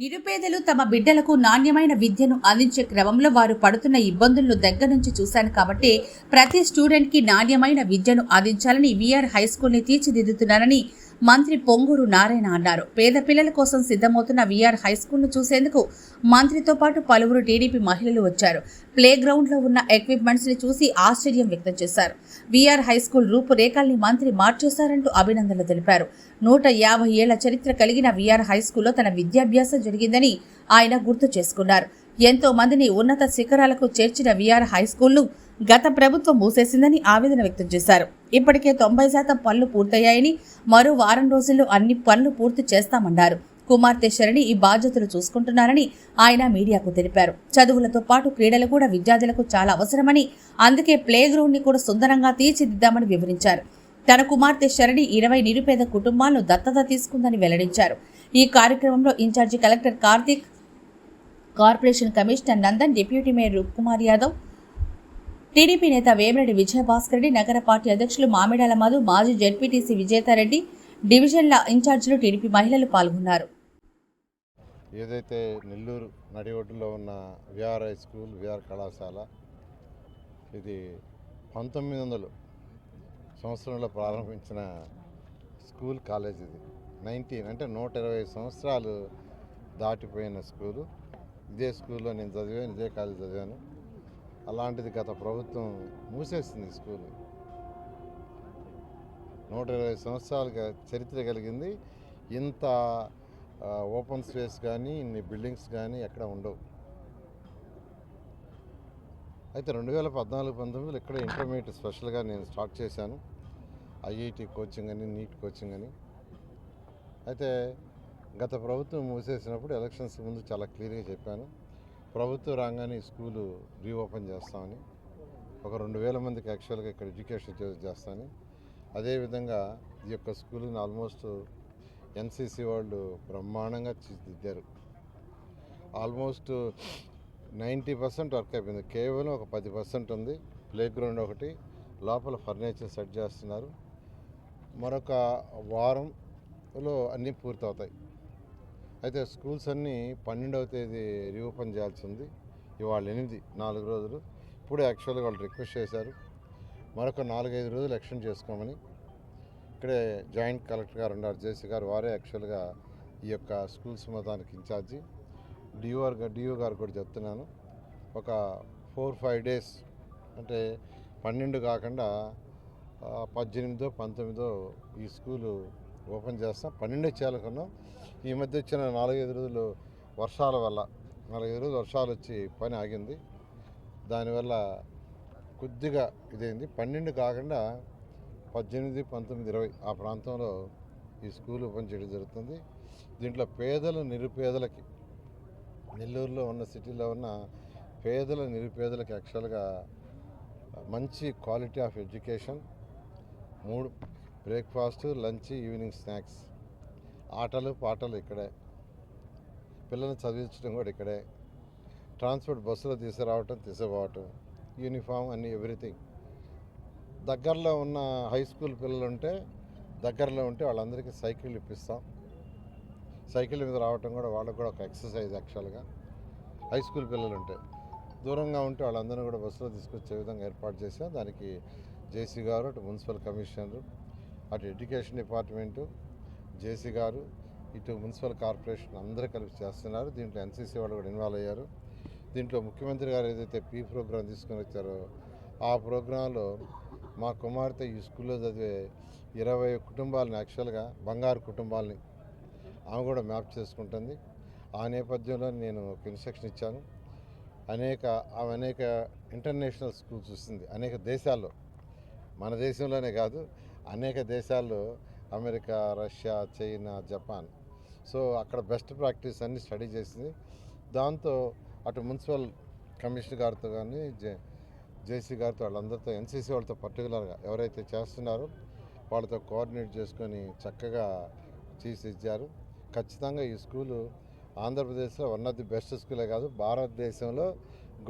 నిరుపేదలు తమ బిడ్డలకు నాణ్యమైన విద్యను అందించే క్రమంలో వారు పడుతున్న ఇబ్బందులను దగ్గర నుంచి చూశాను కాబట్టి ప్రతి స్టూడెంట్కి నాణ్యమైన విద్యను అందించాలని విఆర్ హై స్కూల్ని తీర్చిదిద్దుతున్నానని మంత్రి పొంగూరు నారాయణ అన్నారు. పేద పిల్లల కోసం సిద్ధమవుతున్న విఆర్ హై స్కూల్ను చూసేందుకు మంత్రితో పాటు పలువురు టీడీపీ మహిళలు వచ్చారు. ప్లే గ్రౌండ్లో ఉన్న ఎక్విప్మెంట్స్ని చూసి ఆశ్చర్యం వ్యక్తం చేశారు. విఆర్ హై స్కూల్ రూపురేఖల్ని మంత్రి మార్చేశారంటూ అభినందనలు తెలిపారు. నూట యాభై ఏళ్ళ చరిత్ర కలిగిన విఆర్ హై స్కూల్లో తన విద్యాభ్యాసం జరిగిందని ఆయన గుర్తు చేసుకున్నారు. ఎంతో మందిని ఉన్నత శిఖరాలకు చేర్చిన విఆర్ హైస్కూల్ను గత ప్రభుత్వం మూసేసిందని ఆవేదన వ్యక్తం చేశారు. ఇప్పటికే తొంభై శాతం పనులు పూర్తయ్యాయని మరో వారం రోజుల్లో అన్ని పనులు పూర్తి చేస్తామన్నారు. కుమార్తె శరణి ఈ బాధ్యతలు చూసుకుంటున్నారని ఆయన మీడియాకు తెలిపారు. చదువులతో పాటు క్రీడలు కూడా విద్యార్థులకు చాలా అవసరమని అందుకే ప్లే గ్రౌండ్ని కూడా సుందరంగా తీర్చిదిద్దామని వివరించారు. తన కుమార్తె శరణి ఇరవై నిరుపేద కుటుంబాలను దత్తత తీసుకుందని వెల్లడించారు. ఈ కార్యక్రమంలో in charge collector Karthik corporation commissioner Nandan deputy mayor Roopkumar Yadav TDP నేత వేమిరెడ్డి విజయభాస్కర్ రెడ్డి నగర పార్టీ అధ్యక్షులు మామిడాల మధు మాజీ జెడ్పీటీసీ విజేతారెడ్డి డివిజన్ల ఇన్ఛార్జీలు టీడీపీ మహిళలు పాల్గొన్నారు. ఏదైతే నెల్లూరు నడి ఒడ్డులో ఉన్న విఆర్ హై స్కూల్ విఆర్ కళాశాల ఇది పంతొమ్మిది వందలు సంవత్సరంలో ప్రారంభించిన స్కూల్ కాలేజ్ ఇది నైన్టీన్ అంటే నూట ఇరవై సంవత్సరాలు దాటిపోయిన స్కూలు. ఇదే స్కూల్లో నేను చదివాను ఇదే కాలేజ్ చదివాను. అలాంటిది గత ప్రభుత్వం మూసేసింది ఈ స్కూల్. నూట ఇరవై సంవత్సరాలుగా చరిత్ర కలిగింది. ఇంత ఓపెన్ స్పేస్ కానీ ఇన్ని బిల్డింగ్స్ కానీ ఎక్కడ ఉండవు. అయితే రెండు వేల పద్నాలుగు పంతొమ్మిదిలో ఇక్కడ ఇంటర్మీడియట్ స్పెషల్గా నేను స్టార్ట్ చేశాను. ఐఐటి కోచింగ్ అని నీట్ కోచింగ్ అని. అయితే గత ప్రభుత్వం మూసేసినప్పుడు ఎలక్షన్స్ ముందు చాలా క్లియర్గా చెప్పాను. ప్రభుత్వం రాగానే ఈ స్కూలు రీఓపెన్ చేస్తామని ఒక రెండు వేల మందికి యాక్చువల్గా ఇక్కడ ఎడ్యుకేషన్ చేస్తాను చేస్తామని. అదేవిధంగా ఈ యొక్క స్కూల్ని ఆల్మోస్ట్ ఎన్సీసీ వాళ్ళు బ్రహ్మాండంగా తీర్చిదిద్దారు. ఆల్మోస్ట్ నైంటీ పర్సెంట్ వర్క్ అయిపోయింది. కేవలం ఒక పది పర్సెంట్ ఉంది. ప్లే గ్రౌండ్ ఒకటి లోపల ఫర్నిచర్ సెట్ చేస్తున్నారు. మరొక వారంలో అన్నీ పూర్తవుతాయి. అయితే స్కూల్స్ అన్నీ పన్నెండవ తేదీ రీఓపెన్ చేయాల్సి ఉంది. ఇవాళ ఎనిమిది నాలుగు రోజులు. ఇప్పుడు యాక్చువల్గా వాళ్ళు రిక్వెస్ట్ చేశారు మరొక నాలుగైదు రోజులు ఎక్స్టెండ్ చేసుకోమని. ఇక్కడే జాయింట్ కలెక్టర్ గారు ఉన్నారు జేసీ గారు వారే యాక్చువల్గా ఈ యొక్క స్కూల్స్ మొత్తానికి ఇన్ఛార్జి. డిఓఆర్ డిఓ గారు కూడా చెప్తున్నాను ఒక ఫోర్ ఫైవ్ డేస్ అంటే పన్నెండు కాకుండా పద్దెనిమిదో పంతొమ్మిదో ఈ స్కూలు ఓపెన్ చేస్తాం. పన్నెండే చేయాలనుకున్నాం. ఈ మధ్య వచ్చిన నాలుగైదు రోజులు వర్షాల వల్ల నాలుగైదు రోజులు వర్షాలు వచ్చి పని ఆగింది. దానివల్ల కొద్దిగా ఇదైంది. పన్నెండు కాకుండా పద్దెనిమిది పంతొమ్మిది ఇరవై ఆ ప్రాంతంలో ఈ స్కూల్ ఓపెన్ చేయడం జరుగుతుంది. దీంట్లో పేదలు నిరుపేదలకి నెల్లూరులో ఉన్న సిటీలో ఉన్న పేదల నిరుపేదలకి యాక్చువల్గా మంచి క్వాలిటీ ఆఫ్ ఎడ్యుకేషన్ మూడు బ్రేక్ఫాస్ట్ లంచ్ ఈవినింగ్ స్నాక్స్ ఆటలు పాటలు ఇక్కడే. పిల్లల్ని చదివించడం కూడా ఇక్కడే. ట్రాన్స్పోర్ట్ బస్సులో తీసుకురావటం తీసుకుపోవటం యూనిఫామ్ అన్ని ఎవ్రీథింగ్. దగ్గరలో ఉన్న హై స్కూల్ పిల్లలు ఉంటే దగ్గరలో ఉంటే వాళ్ళందరికీ సైకిల్ ఇప్పిస్తాం. సైకిల్ మీద రావటం కూడా వాళ్ళకు కూడా ఒక ఎక్సర్సైజ్ యాక్చువల్గా. హై స్కూల్ పిల్లలు ఉంటే దూరంగా ఉంటే వాళ్ళందరూ కూడా బస్సులో తీసుకొచ్చే విధంగా ఏర్పాటు చేసాం దానికి జేసీ గారు అటు మున్సిపల్ కమిషనర్ అటు ఎడ్యుకేషన్ డిపార్ట్మెంటు జేసీ గారు ఇటు మున్సిపల్ కార్పొరేషన్ అందరూ కలిసి చేస్తున్నారు. దీంట్లో ఎన్సీసీ వాళ్ళు కూడా ఇన్వాల్వ్ అయ్యారు. దీంట్లో ముఖ్యమంత్రి గారు ఏదైతే పీ ప్రోగ్రాం తీసుకుని వచ్చారో ఆ ప్రోగ్రాంలో మా కుమార్తె ఈ స్కూల్లో చదివే ఇరవై కుటుంబాలని యాక్చువల్గా బంగారు కుటుంబాలని ఆమె కూడా మ్యాప్ చేసుకుంటుంది. ఆ నేపథ్యంలో నేను ఒక ఇన్స్ట్రక్షన్ ఇచ్చాను. అనేక ఆమె అనేక ఇంటర్నేషనల్ స్కూల్స్ చూస్తుంది అనేక దేశాల్లో మన దేశంలోనే కాదు అనేక దేశాల్లో America Russia China Japan. So అక్కడ బెస్ట్ ప్రాక్టీస్ అన్ని స్టడీ చేసింది. దాంతో అటు మున్సిపల్ కమిషనర్ గారితో కానీ జే జేసీ గారితో వాళ్ళందరితో ఎన్సీసీ వాళ్ళతో పర్టికులర్గా ఎవరైతే చేస్తున్నారో వాళ్ళతో కోఆర్డినేట్ చేసుకొని చక్కగా తీసిచ్చారు. ఖచ్చితంగా ఈ స్కూలు ఆంధ్రప్రదేశ్లో వన్ ఆఫ్ ది బెస్ట్ స్కూలే కాదు భారతదేశంలో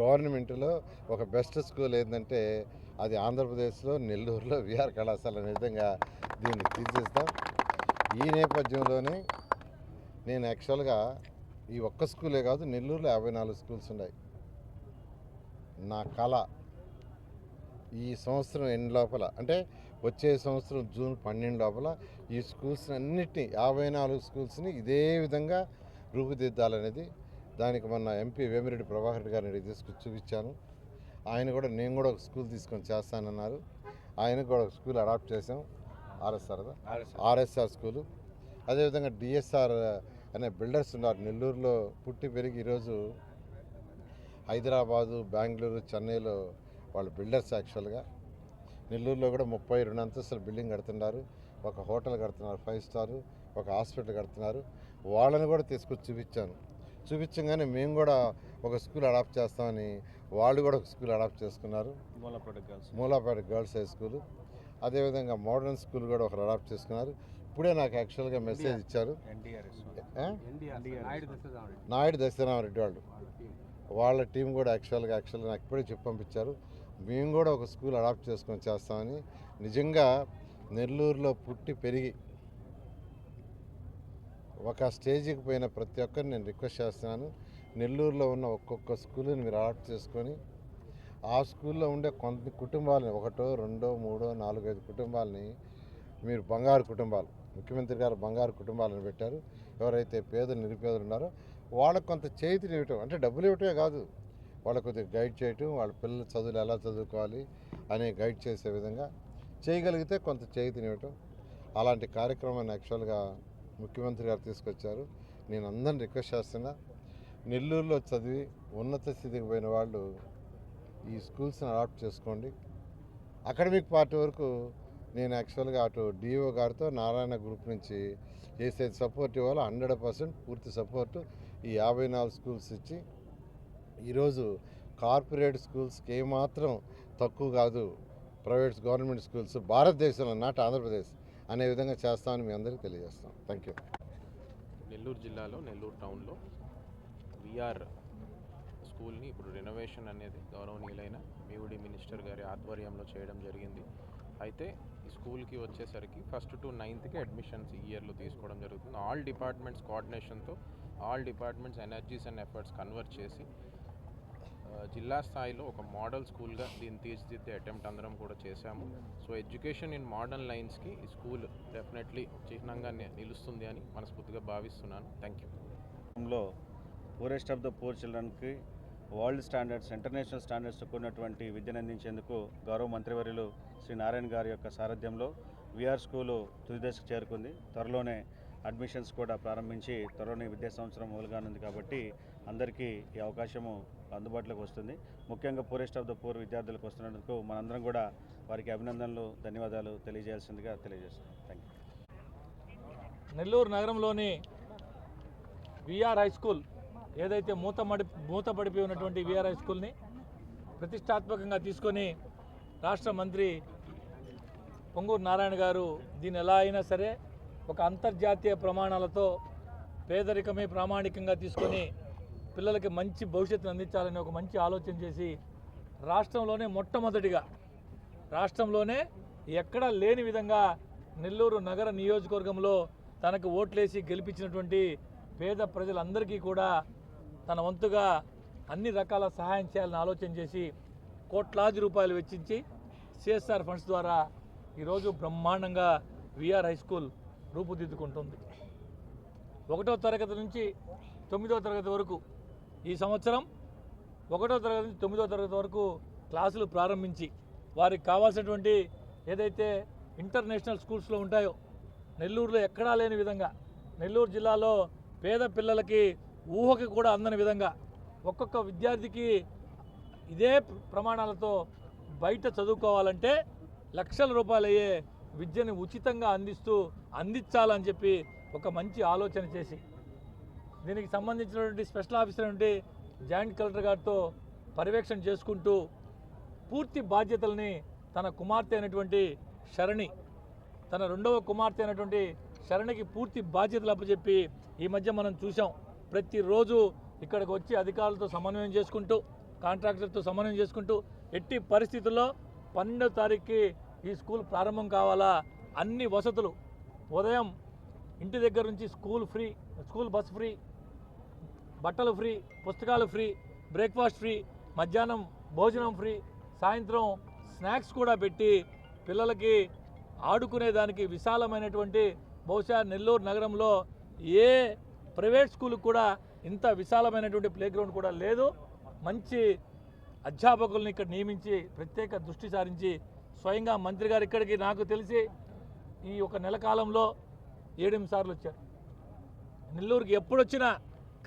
గవర్నమెంట్లో ఒక బెస్ట్ స్కూల్ ఏంటంటే అది ఆంధ్రప్రదేశ్లో నెల్లూరులో విఆర్ కళాశాల అనే విధంగా దీన్ని తీర్చిస్తాం. ఈ నేపథ్యంలోనే నేను యాక్చువల్గా ఈ ఒక్క స్కూలే కాదు నెల్లూరులో యాభై నాలుగు స్కూల్స్ ఉన్నాయి. నా కళ ఈ సంవత్సరం ఎండ్ లోపల అంటే వచ్చే సంవత్సరం జూన్ పన్నెండు లోపల ఈ స్కూల్స్ అన్నిటినీ యాభై నాలుగు స్కూల్స్ని ఇదే విధంగా రూపుదిద్దాలనేది దానికి మొన్న ఎంపీ వేమిరెడ్డి ప్రభాకర్ గారిని తీసుకు చూపించాను. ఆయన కూడా నేను కూడా ఒక స్కూల్ తీసుకొని చేస్తానన్నారు. ఆయనకు కూడా ఒక స్కూల్ అడాప్ట్ చేసాం ఆర్ఎస్ఆర్. RSR school. అదేవిధంగా డిఎస్ఆర్ అనే బిల్డర్స్ ఉన్నారు. నెల్లూరులో పుట్టి పెరిగి ఈరోజు హైదరాబాదు బెంగళూరు చెన్నైలో వాళ్ళు బిల్డర్స్ యాక్చువల్గా. నెల్లూరులో కూడా ముప్పై రెండు అంతస్తుల బిల్డింగ్ కడుతున్నారు. ఒక హోటల్ కడుతున్నారు ఫైవ్ స్టార్ ఒక హాస్పిటల్ కడుతున్నారు. వాళ్ళని కూడా తీసుకొచ్చి చూపించాను. చూపించగానే మేము కూడా ఒక స్కూల్ అడాప్ట్ చేస్తామని వాళ్ళు కూడా ఒక స్కూల్ అడాప్ట్ చేసుకున్నారు. Mulapeta girls Mulapeta girls high school. అదేవిధంగా మోడర్న్ స్కూల్ కూడా ఒకరు అడాప్ట్ చేసుకున్నారు. ఇప్పుడే నాకు యాక్చువల్గా మెసేజ్ ఇచ్చారు. నాయుడు దశరామరెడ్డి వాళ్ళు. వాళ్ళ టీం కూడా యాక్చువల్గా యాక్చువల్గా నాకు ఇప్పుడే చెప్పి పంపించారు. మేము కూడా ఒక స్కూల్ అడాప్ట్ చేసుకొని చేస్తామని. నిజంగా నెల్లూరులో పుట్టి పెరిగి ఒక స్టేజ్కి పోయిన ప్రతి ఒక్కరిని నేను రిక్వెస్ట్ చేస్తున్నాను. నెల్లూరులో ఉన్న ఒక్కొక్క స్కూల్ని మీరు అడాప్ట్ చేసుకొని ఆ స్కూల్లో ఉండే కొంత కుటుంబాలని ఒకటో రెండో మూడో నాలుగైదు కుటుంబాలని మీరు బంగారు కుటుంబాలు ముఖ్యమంత్రి గారు బంగారు కుటుంబాలను పెట్టారు. ఎవరైతే పేదలు నిరుపేదలు ఉన్నారో వాళ్ళకు కొంత చేతిని ఇవ్వటం అంటే డబ్బులు ఇవ్వటమే కాదు. వాళ్ళకు కొద్దిగా గైడ్ చేయటం వాళ్ళ పిల్లల చదువులు ఎలా చదువుకోవాలి అనే గైడ్ చేసే విధంగా చేయగలిగితే కొంత చేతిని ఇవ్వటం. అలాంటి కార్యక్రమాన్ని యాక్చువల్గా ముఖ్యమంత్రి గారు తీసుకొచ్చారు. నేను అందరిని రిక్వెస్ట్ చేస్తున్నా నెల్లూరులో చదివి ఉన్నత స్థితికి పోయిన వాళ్ళు ఈ స్కూల్స్ని అడాప్ట్ చేసుకోండి. అకాడమిక్ పార్ట్ వరకు నేను యాక్చువల్గా అటు డిఓ గారితో నారాయణ గ్రూప్ నుంచి చేసేది సపోర్ట్ ఇవ్వాలి హండ్రెడ్ పర్సెంట్ పూర్తి సపోర్ట్ ఈ యాభై నాలుగు స్కూల్స్ ఇచ్చి ఈరోజు కార్పొరేట్ స్కూల్స్కి ఏమాత్రం తక్కువ కాదు ప్రైవేట్ గవర్నమెంట్ స్కూల్స్ భారతదేశంలో నాట్ ఆంధ్రప్రదేశ్ అనే విధంగా చేస్తామని మీ అందరికీ తెలియజేస్తాం థ్యాంక్ యూ నెల్లూరు జిల్లాలో నెల్లూరు టౌన్లో పిఆర్ స్కూల్ని ఇప్పుడు రెనోవేషన్ అనేది గౌరవనీయులైన మీవుడి మినిస్టర్ గారి ఆధ్వర్యంలో చేయడం జరిగింది. అయితే ఈ స్కూల్కి వచ్చేసరికి ఫస్ట్ టు నైన్త్కి అడ్మిషన్స్ ఈ ఇయర్లో తీసుకోవడం జరుగుతుంది. All departments కోఆర్డినేషన్తో all departments energies and efforts convert చేసి జిల్లా స్థాయిలో ఒక మోడల్ స్కూల్గా దీన్ని తీర్చిదిద్దే అటెంప్ట్ అందరం కూడా చేశాము. సో ఎడ్యుకేషన్ ఇన్ మోడర్న్ లైన్స్కి ఈ స్కూల్ డెఫినెట్లీ చిహ్నంగా నిలుస్తుంది అని మనస్ఫూర్తిగా భావిస్తున్నాను. Thank you poorest of the poor చిల్డ్రన్కి world standards international standards కూడినటువంటి విద్యను అందించేందుకు గౌరవ మంత్రివర్యులు శ్రీ నారాయణ గారి యొక్క సారథ్యంలో విఆర్ స్కూలు తుది దశకు చేరుకుంది. త్వరలోనే అడ్మిషన్స్ కూడా ప్రారంభించి త్వరలోనే విద్యా సంవత్సరం మొదలుగానుంది కాబట్టి అందరికీ ఈ అవకాశము అందుబాటులోకి వస్తుంది. ముఖ్యంగా పూరెస్ట్ ఆఫ్ ద పూర్ విద్యార్థులకు వస్తున్నందుకు మనందరం కూడా వారికి అభినందనలు ధన్యవాదాలు తెలియజేయాల్సిందిగా తెలియజేస్తున్నాం. థ్యాంక్ యూ నెల్లూరు నగరంలోని విఆర్ హై స్కూల్ ఏదైతే మూతమడి మూతపడిపోయి ఉన్నటువంటి విఆర్ఐ హై స్కూల్ని ప్రతిష్టాత్మకంగా తీసుకొని రాష్ట్ర మంత్రి పొంగూరు నారాయణ గారు దీన్ని ఎలా అయినా సరే ఒక అంతర్జాతీయ ప్రమాణాలతో పేదరికమే ప్రామాణికంగా తీసుకొని పిల్లలకి మంచి భవిష్యత్తును అందించాలని ఒక మంచి ఆలోచన చేసి రాష్ట్రంలోనే మొట్టమొదటిగా రాష్ట్రంలోనే ఎక్కడా లేని విధంగా నెల్లూరు నగర నియోజకవర్గంలో తనకు ఓట్లేసి గెలిపించినటువంటి పేద ప్రజలందరికీ కూడా తన వంతుగా అన్ని రకాల సహాయం చేయాలని ఆలోచన చేసి కోట్లాది రూపాయలు వెచ్చించి సిఎస్ఆర్ ఫండ్స్ ద్వారా ఈరోజు బ్రహ్మాండంగా విఆర్ హై స్కూల్ రూపుదిద్దుకుంటుంది. ఒకటో తరగతి నుంచి తొమ్మిదో తరగతి వరకు ఈ సంవత్సరం ఒకటో తరగతి నుంచి తొమ్మిదో తరగతి వరకు క్లాసులు ప్రారంభించి వారికి కావాల్సినటువంటి ఏదైతే ఇంటర్నేషనల్ స్కూల్స్లో ఉంటాయో నెల్లూరులో ఎక్కడా లేని విధంగా నెల్లూరు జిల్లాలో పేద పిల్లలకి ఊహకి కూడా అందని విధంగా ఒక్కొక్క విద్యార్థికి ఇదే ప్రమాణాలతో బయట చదువుకోవాలంటే లక్షల రూపాయలు అయ్యే విద్యను ఉచితంగా అందిస్తూ అందించాలని చెప్పి ఒక మంచి ఆలోచన చేసి దీనికి సంబంధించినటువంటి స్పెషల్ ఆఫీసర్ నుండి జాయింట్ కలెక్టర్ గారితో పర్యవేక్షణ చేసుకుంటూ పూర్తి బాధ్యతల్ని తన కుమార్తె అయినటువంటి శరణి తన రెండవ కుమార్తె అయినటువంటి శరణికి పూర్తి బాధ్యతలు అప్పచెప్పి ఈ మధ్య మనం చూసాం ప్రతిరోజు ఇక్కడికి వచ్చి అధికారులతో సమన్వయం చేసుకుంటూ కాంట్రాక్టర్తో సమన్వయం చేసుకుంటూ ఎట్టి పరిస్థితుల్లో పన్నెండో తారీఖుకి ఈ స్కూల్ ప్రారంభం కావాలా? అన్ని వసతులు. ఉదయం ఇంటి దగ్గర నుంచి school free school bus free బట్టలు ఫ్రీ పుస్తకాలు ఫ్రీ బ్రేక్ఫాస్ట్ ఫ్రీ మధ్యాహ్నం భోజనం ఫ్రీ సాయంత్రం స్నాక్స్ కూడా పెట్టి పిల్లలకి ఆడుకునేదానికి విశాలమైనటువంటి బహుశా నెల్లూరు నగరంలో ఏ ప్రైవేట్ స్కూల్కి కూడా ఇంత విశాలమైనటువంటి ప్లే గ్రౌండ్ కూడా లేదు. మంచి అధ్యాపకుల్ని ఇక్కడ నియమించి ప్రత్యేక దృష్టి సారించి స్వయంగా మంత్రి గారు ఇక్కడికి నాకు తెలిసి ఈ ఒక నెల కాలంలో ఏడెనిమిది సార్లు వచ్చారు. నెల్లూరుకి ఎప్పుడు వచ్చినా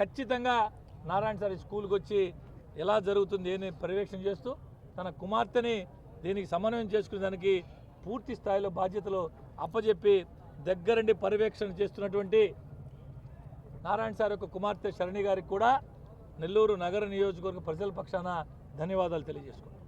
ఖచ్చితంగా నారాయణ సార్ స్కూల్కి వచ్చి ఎలా జరుగుతుంది అని పర్యవేక్షణ చేస్తూ తన కుమార్తెని దీనికి సమన్వయం చేసుకునే దానికి పూర్తి స్థాయిలో బాధ్యతలు అప్పజెప్పి దగ్గరండి పర్యవేక్షణ చేస్తున్నటువంటి నారాయణ సార్ యొక్క కుమార్తె శరణి గారికి కూడా నెల్లూరు నగర నియోజకవర్గ ప్రజల పక్షాన ధన్యవాదాలు తెలియజేసుకుంటాం